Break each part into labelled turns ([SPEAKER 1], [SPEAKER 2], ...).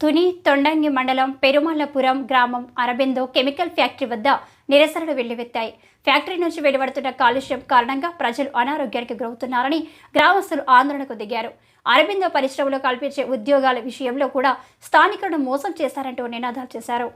[SPEAKER 1] తుని తొండంగి మండలం పెరుమల్లపురం గ్రామం Aurobindo chemical factory వద్ద నిరసనలు వెల్లువెత్తాయి. ఫ్యాక్టరీ నుంచి వెలువడుతున్న కాలుష్యం కారణంగా ప్రజలు అనారోగ్యానికి గురవుతున్నారని గ్రామస్తులు ఆందోళనకు దిగారు. అరబిందో పరిశ్రమలో కల్పించే ఉద్యోగాల విషయంలో కూడా స్థానికులను మోసం చేశారంటూ నినాదాలు చేశారు.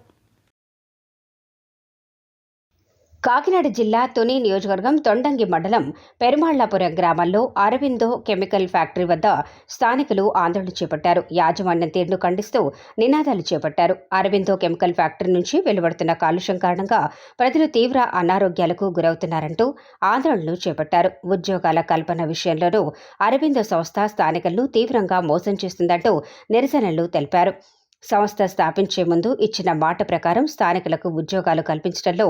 [SPEAKER 2] కాకినాడ జిల్లా తుని నియోజకవర్గం తొండంగి మండలం పెరుమాళ్ళాపురం గ్రామంలో అరవిందో కెమికల్ ఫ్యాక్టరీ వద్ద స్థానికులు ఆందోళన చేపట్టారు. యాజమాన్యం తీరును ఖండిస్తూ నినాదాలు చేపట్టారు. అరవిందో కెమికల్ ఫ్యాక్టరీ నుంచి వెలువడుతున్న కాలుష్యం కారణంగా ప్రజలు తీవ్ర అనారోగ్యాలకు గురవుతున్నారంటూ ఆందోళనలు చేపట్టారు. ఉద్యోగాల కల్పన విషయంలోనూ అరవిందో సంస్థ స్థానికులను తీవ్రంగా మోసం చేస్తుందంటూ నిరసనలు తెలిపారు. సంస్థ స్థాపించే ముందు ఇచ్చిన మాట ప్రకారం స్థానికులకు ఉద్యోగాలు కల్పించడంలో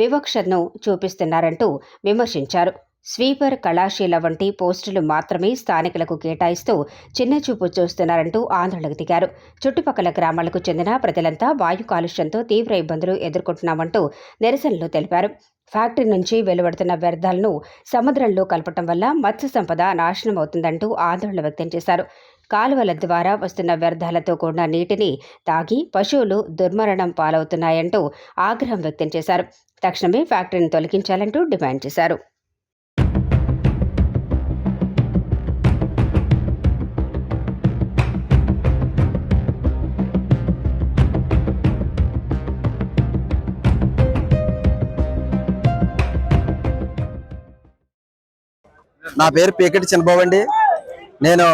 [SPEAKER 2] వివక్షను చూపిస్తున్నారంటూ విమర్శించారు. స్వీపర్ కళాశీల వంటి పోస్టులు మాత్రమే స్థానికులకు కేటాయిస్తూ చిన్నచూపు చూస్తున్నారంటూ ఆందోళనకు దిగారు. చుట్టుపక్కల గ్రామాలకు చెందిన ప్రజలంతా వాయు కాలుష్యంతో తీవ్ర ఇబ్బందులు ఎదుర్కొంటున్నామంటూ నిరసనలు తెలిపారు. ఫ్యాక్టరీ నుంచి వెలువడుతున్న వ్యర్థాలను సముద్రంలో కలపటం వల్ల మత్స్య సంపద నాశనం అవుతుందంటూ ఆందోళన వ్యక్తం చేశారు. కాలువల ద్వారా వస్తున్న వ్యర్థాలతో కూడిన నీటిని తాగి పశువులు దుర్మరణం పాలవుతున్నాయంటూ ఆగ్రహం వ్యక్తం చేశారు. తక్షణమే ఫ్యాక్టరీని తొలగించాలంటూ డిమాండ్ చేశారు.
[SPEAKER 3] నా పేరు పీకటి చిన్నబాబు అండి నేను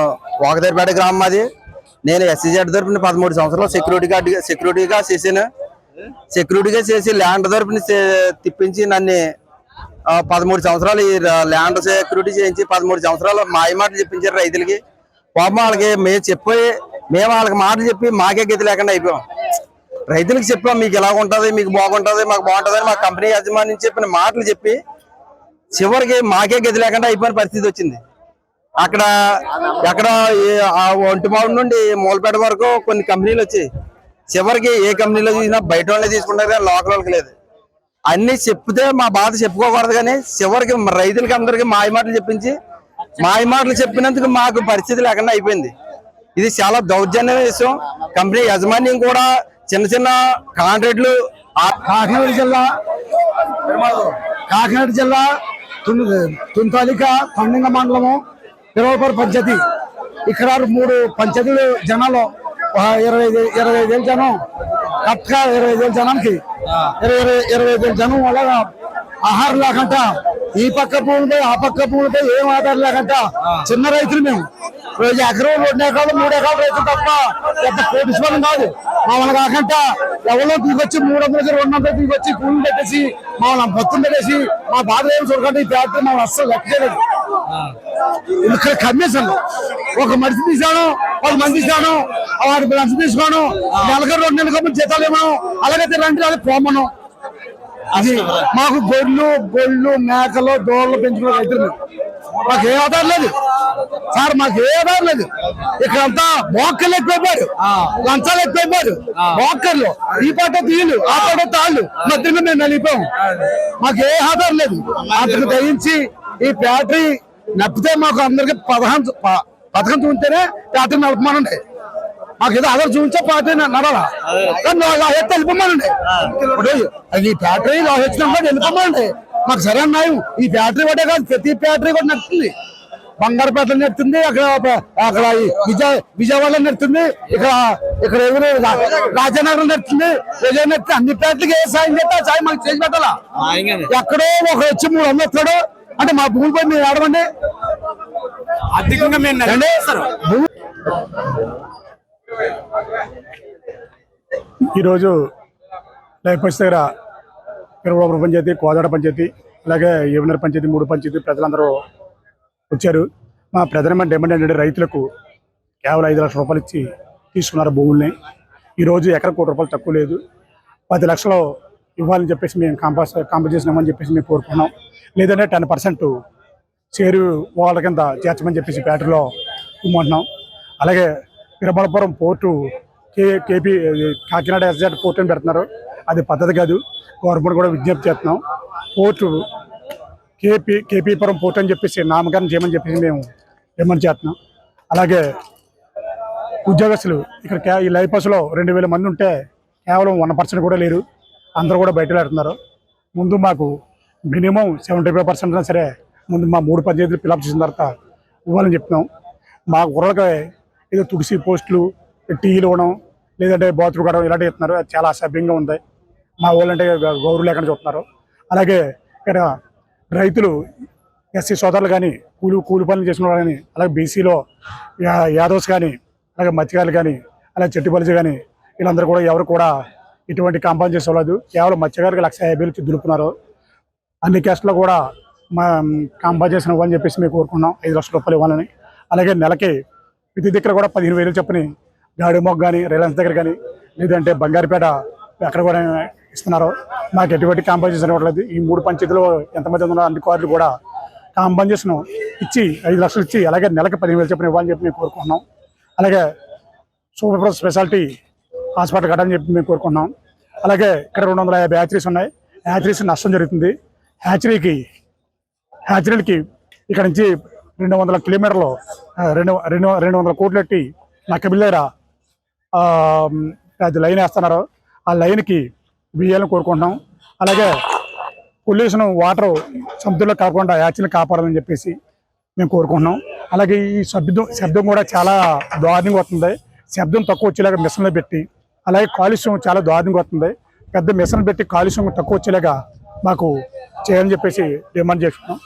[SPEAKER 3] వాకదేరిపేట గ్రామం అది నేను ఎస్సీజెడ్ తరపున పదమూడు సంవత్సరాలు సెక్యూరిటీ గార్డ్ సెక్యూరిటీగా చేశాను. సెక్యూరిటీగా చేసి ల్యాండ్ తరపున తిప్పించి నన్ను పదమూడు సంవత్సరాలు ఈ ల్యాండ్ సెక్యూరిటీ చేయించి పదమూడు సంవత్సరాలు మాయమాటలు చెప్పించారు రైతులకి. పాపం వాళ్ళకి మేము చెప్పి మేము వాళ్ళకి మాటలు చెప్పి మాకే గతి లేకుండా అయిపోయాం. రైతులకు చెప్పాం మీకు ఇలా ఉంటుంది? మీకు బాగుంటుంది? మాకు బాగుంటుంది మా కంపెనీ యజమాని చెప్పిన మాటలు చెప్పి చివరికి మాకే గది లేకుండా అయిపోయిన పరిస్థితి వచ్చింది. అక్కడ ఎక్కడ ఆ ఒంటిమాడు నుండి మూలపేట వరకు కొన్ని కంపెనీలు వచ్చాయి. చివరికి ఏ కంపెనీలో చూసినా బయట వాళ్ళే తీసుకుంటారు కానీ లోకల్ వాళ్ళకి లేదు. అన్ని చెప్తే మా బాధ చెప్పుకోకూడదు కానీ చివరికి రైతులకి అందరికీ మాయ మాటలు చెప్పించి మాయ మాటలు చెప్పినందుకు మాకు పరిస్థితి లేకుండా అయిపోయింది. ఇది చాలా దౌర్జన్య విషయం. కంపెనీ యాజమాన్యం కూడా చిన్న చిన్న కాంట్రాక్టులు
[SPEAKER 4] కాకినాడ జిల్లా కాకినాడ జిల్లా తుంతాలిక తుని మండలము పిరవపర పంచాయతీ. ఇక్కడ మూడు పంచాయతీలు జనాలు ఇరవై ఐదు ఇరవై ఐదు వేల జనం కరెక్ట్గా ఇరవై ఐదు జనానికి ఇరవై ఇరవై ఇరవై ఐదు జనం వల్ల ఆహారం లేకుండా ఈ పక్క భూమిపై ఆ పక్క భూమిపై ఏం ఆధారం లేకుండా చిన్న రైతులు మేము. రోజు ఎకరం రెండు ఎకరాలు మూడు ఎకరాలు రైతులు తప్ప పెద్ద కోటీశ్వరం కాదు. మమ్మల్ని కాకుండా ఎవరో తీసుకొచ్చి మూడు వందలకి రెండు వందలు తీసుకొచ్చి కూలి పెట్టేసి మమ్మల్ని మొత్తం పెట్టేసి మా బాధ ఏమి చూడకుండా. ఈ ఫ్యాక్టరీ మమ్మల్ని అస్సలు లెక్క చేయలేదు. ఇక్కడ కమిషన్ ఒక మనిషి తీసాను పది మంది తీసాను వాడి లంచ్ తీసుకోను నెలకి రెండు నెలలకు ముందు జీతాలు ఇవ్వను అలాగైతే రండి అది పోమను అది మాకు గొడ్లు గొడ్లు మేకలు దోళ్ళు పెంచుకునే రైతులు మాకు ఏ ఆధారం లేదు. సార్ మాకు ఏ ఆధారం లేదు. ఇక్కడ అంతా మోక్కర్లు ఎక్కువైపోయారు లంచాలు ఎక్కువైపోయారు. మోక్కర్లు. ఈ పాట తీళ్ళు ఆ పాట తాళ్ళు. మధ్యలో మేము నలిపాం మాకు ఏ ఆధారం లేదు. అతను దయించి ఈ ఫ్యాక్టరీ నప్పితే మాకు అందరికి పదహారు ప- పథకం చూస్తేనే ఫ్యాక్టరీ నడపమనండి. మాకు ఏదో ఆధార్ చూపించే పార్టీ నడాలా వెళ్ళిపోమనండి. అది ఈ ఫ్యాక్టరీ లాహెచ్చినాక వెళ్ళిపోమనండి. మాకు సరైన న్యాయం ఈ ఫ్యాక్టరీ ఒకటే కాదు ప్రతి ఫ్యాక్టరీ కూడా నడుస్తుంది బంగారుపేట నడుతుంది అక్కడ అక్కడ విజయ విజయవాడ నడుతుంది ఇక్కడ ఇక్కడ ఎవరు? రాజానగరం నడుతుంది విజయ నడుతుంది అన్ని ఫ్యాక్టరీకి ఏ సాయం చేస్తే ఆ సాయం మాకు చేసి పెట్టాలా? ఎక్కడో ఒక వచ్చి మూడు వందలు అంటే మా భూమిపై మీరు ఆడమండి
[SPEAKER 5] అధికంగా మేము
[SPEAKER 6] ఈరోజు లేకపోతే దగ్గర తిరువూరు పంచాయతీ కోదాడ పంచాయతీ అలాగే ఏమనర్ పంచాయతీ మూడు పంచాయతీ ప్రజలందరూ వచ్చారు. మా ప్రధానమైన డిమాండ్ ఏంటంటే రైతులకు కేవలం ఐదు లక్షల రూపాయలు ఇచ్చి తీసుకున్నారు భూముల్ని. ఈరోజు ఎకర కోటి రూపాయలు తక్కువ లేదు. పది లక్షలు ఇవ్వాలని చెప్పేసి మేము కాంపస్ కాంపన్సేషన్ ఇవ్వమని చెప్పేసి మేము కోరుకున్నాం. లేదంటే టెన్ పర్సెంట్ చేరు వాళ్ళ కింద చేర్చమని చెప్పేసి బ్యాటరీలో ఇమ్మంటున్నాం. అలాగే Tirumalapuram port K KP Kakinada SEZ port అని పెడుతున్నారు. అది పద్ధతి కాదు. గవర్నమెంట్ కూడా విజ్ఞప్తి చేస్తున్నాం. పోర్టు కేపీ కేపీపురం పోర్టు అని చెప్పేసి నామకరణం చేయమని చెప్పేసి మేము డిమాండ్ చేస్తున్నాం. అలాగే ఉద్యోగస్తులు ఇక్కడ ఈ లైఫ్ బస్సులో రెండు వేల మంది ఉంటే కేవలం వన్ పర్సెంట్ కూడా లేరు. అందరూ కూడా బయట పెడుతున్నారు ముందు మాకు మినిమం సెవెంటీ ఫైవ్ పర్సెంట్ అయినా సరే ముందు మా మూడు పంచాయతీలు ఫిలప్ చేసిన తర్వాత ఇవ్వాలని చెప్తున్నాం. మా కుర్రలకి ఏదో తుడిసి పోస్టులు టీలు ఇవ్వడం లేదంటే బాత్రూమ్ కడడం ఇలాంటివి చెప్తున్నారు. అది చాలా అసభ్యంగా ఉంది. మా వాళ్ళంటే గ- గౌరవం లేకుండా చూస్తున్నారు అలాగే ఇక్కడ రైతులు ఎస్సీ సోదరులు కానీ కూలి కూలి పనులు చేసిన వాళ్ళు కానీ అలాగే బీసీలో యాదవ్స్ కానీ అలాగే మత్స్యకారులు కానీ అలాగే చెట్టుపల్లి కానీ వీళ్ళందరూ కూడా ఎవరు కూడా ఇటువంటి కాంపౌండ్ అవ్వలేదు కేవలం మత్స్యకారులకు లక్ష యాభై వేలు దులుపుతున్నారు. అన్ని క్యాస్ట్లో కూడా మా కాంపన్సేషన్ ఇవ్వని చెప్పేసి మేము కోరుకున్నాం. ఐదు లక్షల రూపాయలు ఇవ్వాలని. అలాగే నెలకి ప్రతి దగ్గర కూడా పదిహేను వేలు చెప్పని గాడి కానీ రిలయన్స్ దగ్గర కానీ లేదంటే బంగారుపేట ఎక్కడ కూడా ఇస్తున్నారు. మాకు ఎటువంటి కాంపన్సేషన్ ఇవ్వట్లేదు ఈ మూడు పంచాయతీలో ఎంతమంది ఉన్నారో అన్ని కార్లు కూడా కాంపన్సేషన్ ఇచ్చి ఐదు లక్షలు ఇచ్చి అలాగే నెలకి పదిహేను వేలు చెప్పని ఇవ్వాలని చెప్పి మేము కోరుకుంటున్నాం. అలాగే సూపర్ స్పెషాలిటీ హాస్పిటల్ కట్టని చెప్పి మేము కోరుకున్నాం. అలాగే ఇక్కడ రెండు వందల యాభై హ్యాచరీస్ ఉన్నాయి. హ్యాచరీస్ నష్టం జరుగుతుంది. హ్యాచరీకి హ్యాచరీలకి ఇక్కడ నుంచి రెండు వందల కిలోమీటర్లు రెండు రెండు రెండు వందల కోట్లు ఎట్టి నక్కబిల్లేరా అది లైన్ వేస్తున్నారు. ఆ లైన్కి బియ్యాలను కోరుకుంటున్నాం. అలాగే పొల్యూషన్ వాటర్ సముద్రంలో కాకుండా హ్యాచరీని కాపాడాలని చెప్పేసి మేము కోరుకుంటున్నాం. అలాగే ఈ శబ్దం శబ్దం కూడా చాలా దారుణంగా వస్తుంది. శబ్దం తక్కువ వచ్చేలాగా మిషన్లు పెట్టి అలాగే కాలుష్యం చాలా దారుణంగా వస్తుంది. పెద్ద మిషన్ పెట్టి కాలుష్యం తక్కువ వచ్చేలాగా మాకు చేయాలని చెప్పేసి డిమాండ్ చేస్తున్నాం.